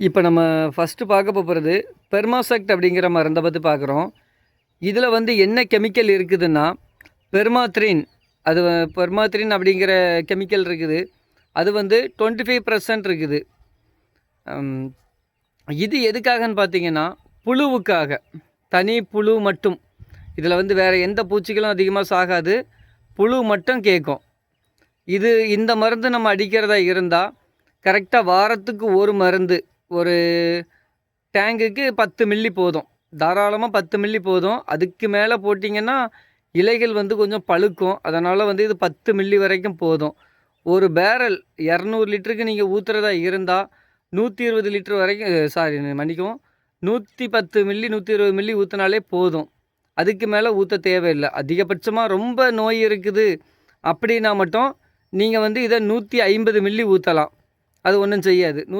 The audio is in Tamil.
இப்போ நம்ம ஃபஸ்ட்டு பார்க்க போகிறது பெர்மாசெக்ட் அப்படிங்கிற மருந்தை பற்றி பார்க்குறோம். இதில் வந்து என்ன கெமிக்கல் இருக்குதுன்னா பெர்மாத்ரின் அது பெர்மாத்ரின் அப்படிங்கிற கெமிக்கல் இருக்குது. அது வந்து டுவெண்ட்டி ஃபைவ் பர்சன்ட் இருக்குது இது எதுக்காகன்னு பார்த்தீங்கன்னா புழுவுக்காக. தனி புழு மட்டும். இதில் வந்து வேறு எந்த பூச்சிகளும் அதிகமாக சாகாது. புழு மட்டும் கேட்கும். இது இந்த மருந்து நம்ம அடிக்கிறதா இருந்தால் கரெக்டாக வாரத்துக்கு ஒரு மருந்து ஒரு டேங்குக்கு பத்து மில்லி போதும். தாராளமாக பத்து மில்லி போதும். அதுக்கு மேலே போட்டிங்கன்னா இலைகள் வந்து கொஞ்சம் பழுக்கும். அதனால் வந்து இது பத்து மில்லி வரைக்கும் போதும். ஒரு பேரல் இரநூறு லிட்டருக்கு நீங்கள் ஊற்றுறதா இருந்தால் நூற்றி இருபது லிட்டர் வரைக்கும் சாரி மன்னிக்கவும் நூற்றி பத்து மில்லி நூற்றி இருபது மில்லி ஊற்றினாலே போதும். அதுக்கு மேலே ஊற்ற தேவையில்லை. அதிகபட்சமாக ரொம்ப நோய் இருக்குது அப்படின்னா மட்டும் நீங்கள் வந்து இதை நூற்றி ஐம்பது மில்லி ஊற்றலாம் அது ஒன்றும் செய்யாது. நூ